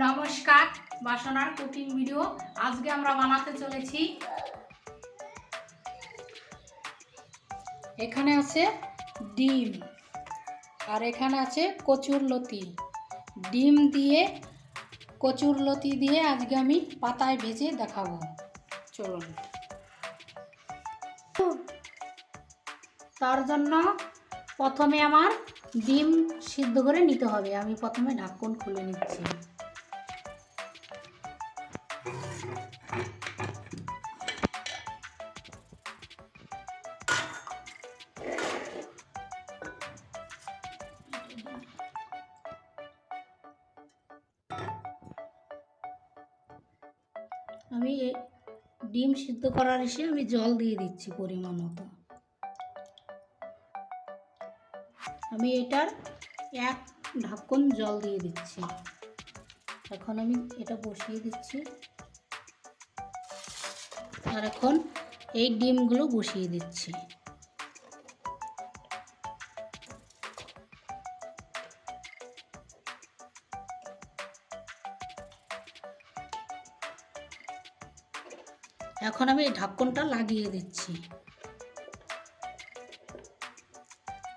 নমস্কার, বাসনার cooking video. আজকে আমরা বানাতে চলেছি। এখানে আছে ডিম, আর এখানে আছে কচুর লতি। ডিম দিয়ে, কচুর লতি দিয়ে আজকে আমি পাতায় ভেজে দেখাবো। চলুন। তার জন্য প্রথমে আমার ডিম সিদ্ধ করে নিতে হবে। আমি প্রথমে ঢাকন খুলে নিচ্ছি। আমি ডিম সিদ্ধ করার এসে আমি জল দিয়ে দিচ্ছি পরিমাণ মতো। আমি এটার এক ঢাকন জল দিয়ে দিচ্ছি। এখন আমি এটা বসিয়ে দিচ্ছি। আর এখন এই ডিমগুলো বসিয়ে দিচ্ছি। এখন আমি এই ঢাকনটা লাগিয়ে দিচ্ছি।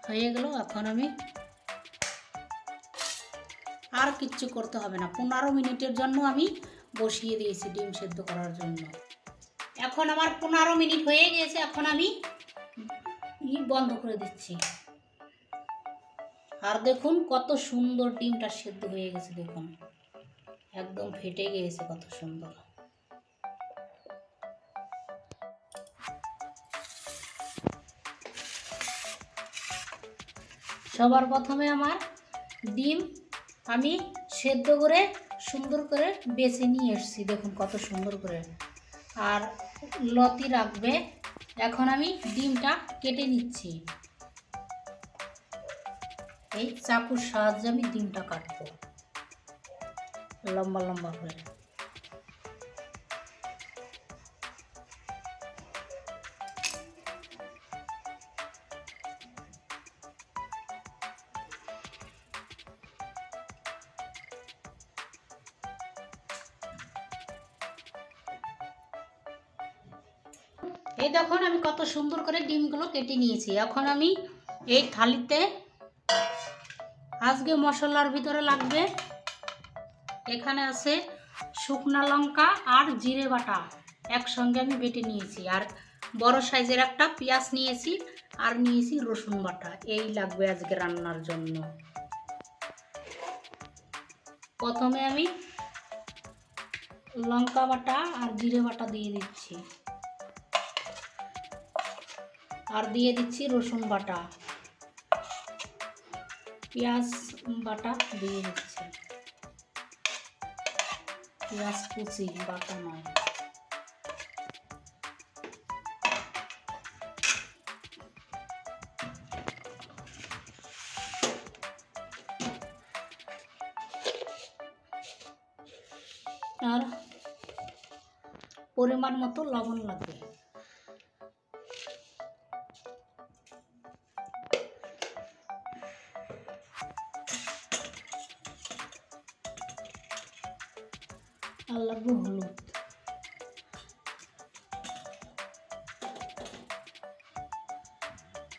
হয়ে গেল, এখন আমি আর কিচ্ছু করতে হবে না। পনেরো মিনিটের জন্য আমি বসিয়ে দিয়েছি ডিম সেদ্ধ করার জন্য। এখন আমার পনেরো মিনিট হয়ে গেছে এখন আমি বন্ধ করে দিচ্ছি। আর দেখুন কত সুন্দর ডিমটা সেদ্ধ হয়ে গেছে, দেখুন। একদম ফেটে গিয়েছে, কত সুন্দর। সবার প্রথমে আমার ডিম আমি সেদ্ধ করে সুন্দর করে বেছে নিয়ে এসেছি। দেখুন কত সুন্দর করে। আর লতি রাখবে। এখন আমি ডিমটা কেটে নিচ্ছি। এই চাকুর সাহায্যে আমি ডিমটা কাটবো। লম্বা লম্বা করে। এই দেখুন, আমি কত সুন্দর করে ডিমগুলো কেটে নিয়েছি। এখন আমি এই থালিতে আজকে মশলার ভিতরে লাগবে, এখানে আছে শুকনা লঙ্কা আর জিরে বাটা একসঙ্গে আমি বেটে নিয়েছি। আর বড় সাইজের একটা পেঁয়াজ নিয়েছি আর নিয়েছি রসুন বাটা। এই লাগবে আজকে রান্নার জন্য। প্রথমে আমি লঙ্কা বাটা আর জিরে বাটা দিয়ে দিচ্ছি। আর দিয়ে দিচ্ছি রসুন বাটা। পেঁয়াজ বাটা দিয়ে দিচ্ছি। পেঁয়াজ কুচি, বাটা নয়। আর পরিমাণ মতো লবণ লাগবে।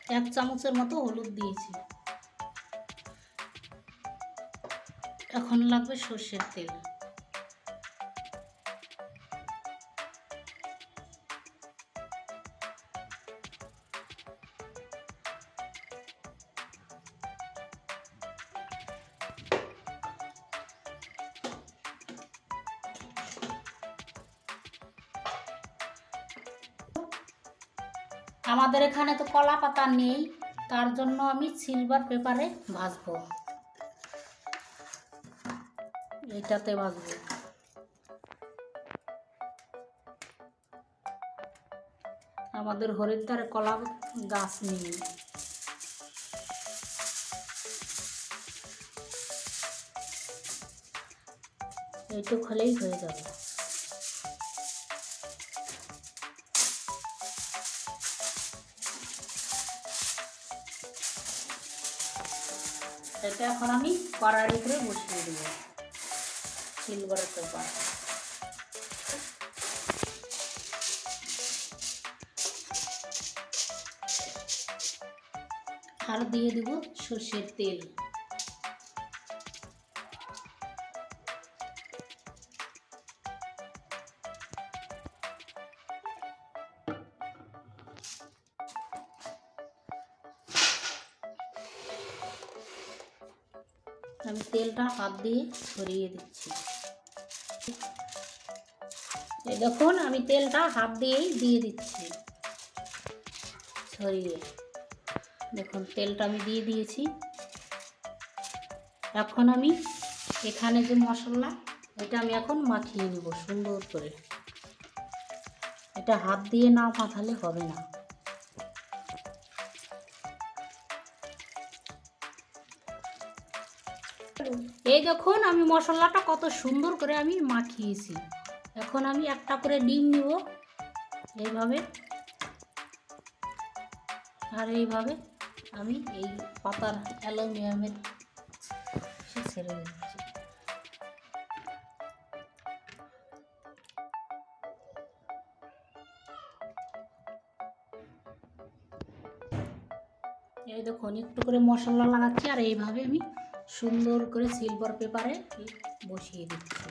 এক চামচের মতো হলুদ দিয়েছি। এখন লাগবে সর্ষের তেল। আমাদের এখানে তো কলা পাতা নেই, তার জন্য আমি সিলভার পেপারে ভাজবো। এটাতে ভাজবো। আমাদের হরিদ্বারে কলা গাছ নেই। এইটুক হলেই হয়ে যাবে। এটা এখন আমি কড়ার ভিতরে বসিয়ে দেবো। সিলভারের চোপা আর দিয়ে দেব সর্ষের তেল। আমি তেলটা হাত দিয়ে ছড়িয়ে দিচ্ছি। দেখুন, আমি তেলটা হাত দিয়েই দিয়ে দিচ্ছি। ছড়িয়ে দেখুন, তেলটা আমি দিয়ে দিয়েছি। এখন আমি এখানে যে মশলা, এটা আমি এখন মাখিয়ে নেব সুন্দর করে। এটা হাত দিয়ে না মাখালে হবে না। এই দেখুন, আমি মশলাটা কত সুন্দর করে আমি মাখিয়েছি। এখন আমি একটা করে ডিম নিব, এইভাবে। আর এইভাবে আমি এই পাতার অ্যালুমিনিয়ামের ছেড়ে দিচ্ছি। এই দেখুন, একটু করে মশলা লাগাচ্ছি, আর এইভাবে আমি সুন্দর করে সিলভার পেপারে বসিয়ে দিচ্ছি।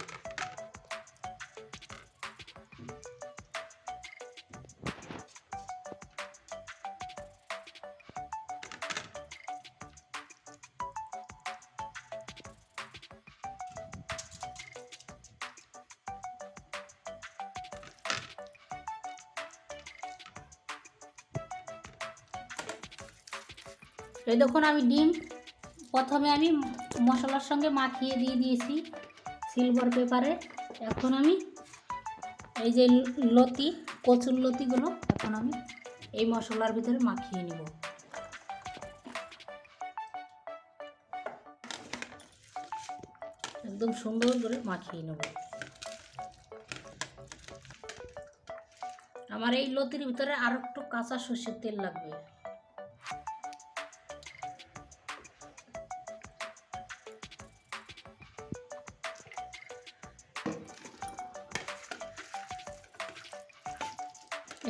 এই দেখুন আমি ডিম প্রথমে আমি মশলার সঙ্গে মাখিয়ে দিয়ে দিয়েছি সিলভার পেপারে এখন আমি এই যে লতি, কচুর লতিগুলো, এখন আমি এই মশলার ভিতরে মাখিয়ে নিব। একদম সুন্দর করে মাখিয়ে নেব। আমার এই লতির ভিতরে আর একটু কাঁচা সর্ষের তেল লাগবে।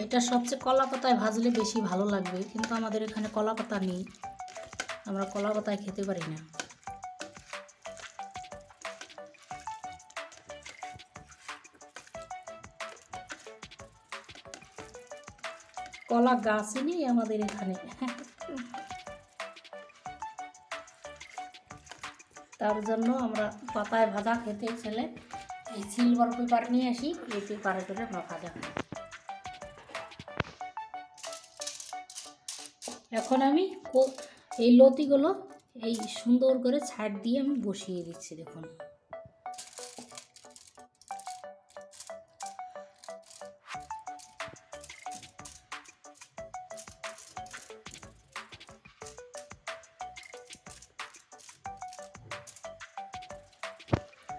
এটা সবচেয়ে কলা পাতায় ভাজলে বেশি ভালো লাগবে, কিন্তু আমাদের এখানে কলা পাতা নেই। আমরা কলা পাতায় খেতে পারি না। কলা গাছই নেই আমাদের এখানে। তার জন্য আমরা পাতায় ভাজা খেতে ছেলে এই সিলভার পেপার নিয়ে আসি, এই পেপারে করে যায় এখন আমি এই লতিগুলো এই সুন্দর করে ছাড় দিয়ে আমি বসিয়ে দিচ্ছি, দেখুন।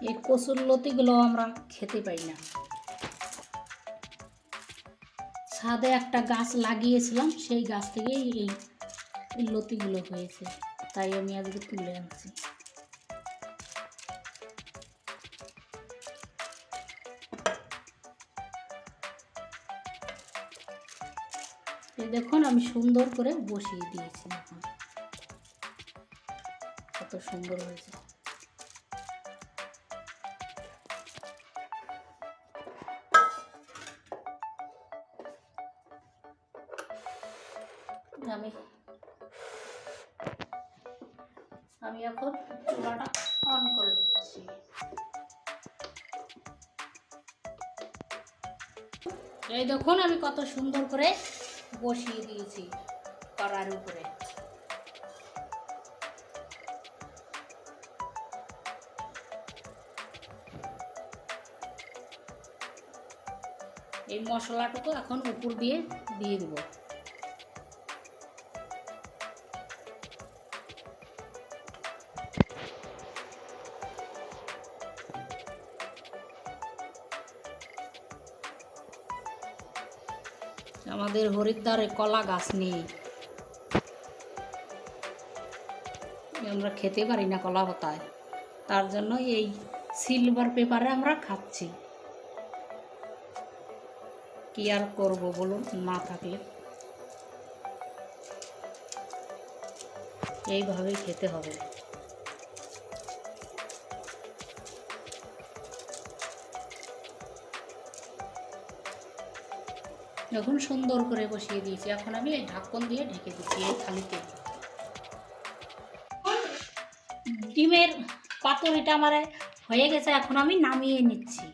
এই কচুর লতিগুলো আমরা খেতে পাই না। ছাদে একটা গাছ লাগিয়েছিলাম, সেই গাছ থেকেই এই লতিগুলো হয়েছে। তাই আমি আজকে তুলে আনছি। দেখুন, আমি সুন্দর করে বসিয়ে দিয়েছি। এখন কত সুন্দর হয়েছে। এই দেখুন আমি কত সুন্দর করে বসিয়ে দিয়েছি কড়ার উপরে। এই মশলাটুকু এখন উপর দিয়ে দিয়ে দেবো। আমাদের হরিদ্বারে কলা গাছ নেই। আমরা খেতে পারি না কলা পাতায়। তার জন্য এই সিলভার পেপারে আমরা খাচ্ছি। কি আর করব বলুন? না থাকলে। এইভাবেই খেতে হবে। এখন সুন্দর করে বসিয়ে দিয়েছি, এখন আমি এই ঢাকন দিয়ে ঢেকে দিচ্ছি এই থালিতে। ডিমের পাতুরিটা আমার হয়ে গেছে, এখন আমি নামিয়ে নিচ্ছি।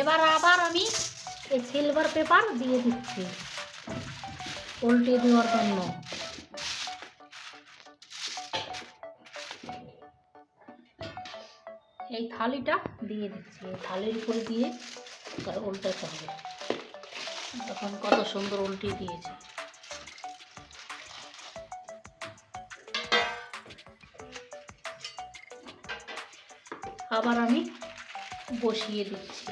এবার আবার আমি এই সিলভার পেপার দিয়ে দিচ্ছি। উল্টে দেওয়ার জন্য। এই থালিটা দিয়ে দিচ্ছি। এই থালির উপরে দিয়ে তার উল্টাতে হবে তখন কত সুন্দর উল্টে দিয়েছে। আবার আমি বসিয়ে দিচ্ছি।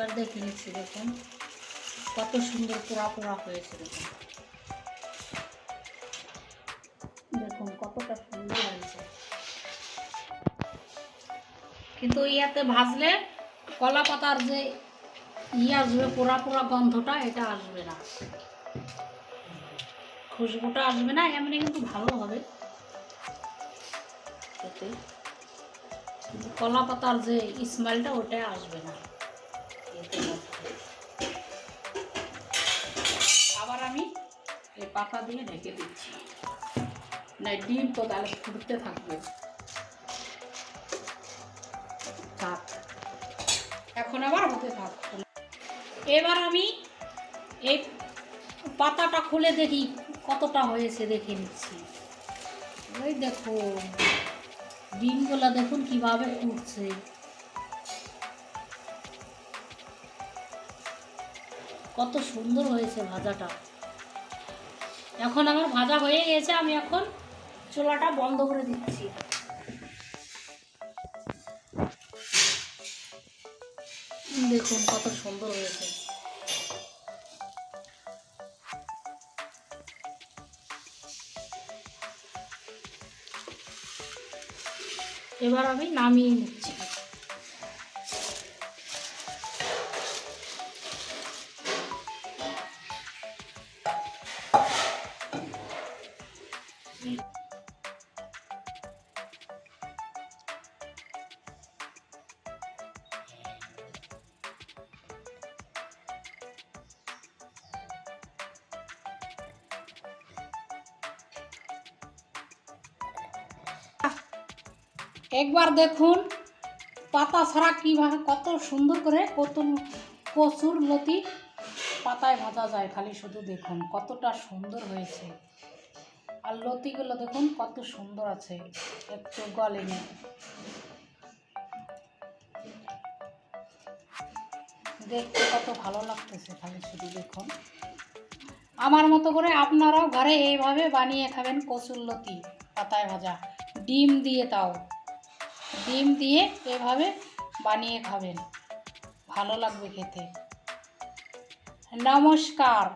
এবার দেখে নিচ্ছি, দেখুন। কত সুন্দর পোড়া পোড়া হয়েছে, দেখুন। দেখুন, কতটা সুন্দর হয়েছে। কিন্তু ইয়াতে ভাজলে কলা পাতার যে ই আসবে পোড়া পোড়া গন্ধটা, এটা আসবে না। খুশবুটা আসবে না, এমনি কিন্তু ভালো হবে। কলা পাতার যে স্মেলটা ওটা আসবে না। আবার আমি এই পাতা দিয়ে ঢেকে দিচ্ছি। না ডিম তো তাহলে ফুটতে থাকবে। থাক। এখন আবার হতে থাক। এবার আমি এই পাতাটা খুলে দেখি কতটা হয়েছে, দেখে নিচ্ছি। ওই দেখো, ডিমগুলা দেখুন কীভাবে ফুটছে। কত সুন্দর হয়েছে ভাজাটা। এখন আমার ভাজা হয়ে গেছে, আমি এখন চোলাটা বন্ধ করে দিচ্ছি। দেখুন কত সুন্দর হয়েছে। এবার আমি নামিয়ে নিচ্ছি। একবার দেখুন, পাতা ছাড়া কীভাবে কত সুন্দর করে কত কচুর লতি পাতায় ভাজা যায়, খালি শুধু দেখুন কতটা সুন্দর হয়েছে। আর লতিগুলো দেখুন কত সুন্দর আছে, একটু গলেনি দেখতে কত ভালো লাগতেছে, খালি শুধু দেখুন। আমার মতো করে আপনারাও ঘরে এইভাবে বানিয়ে খাবেন কচুর লতি পাতায় ভাজা। ডিম দিয়ে তাও। ডিম দিয়ে এভাবে বানিয়ে খাবেন। ভালো লাগবে খেতে। নমস্কার।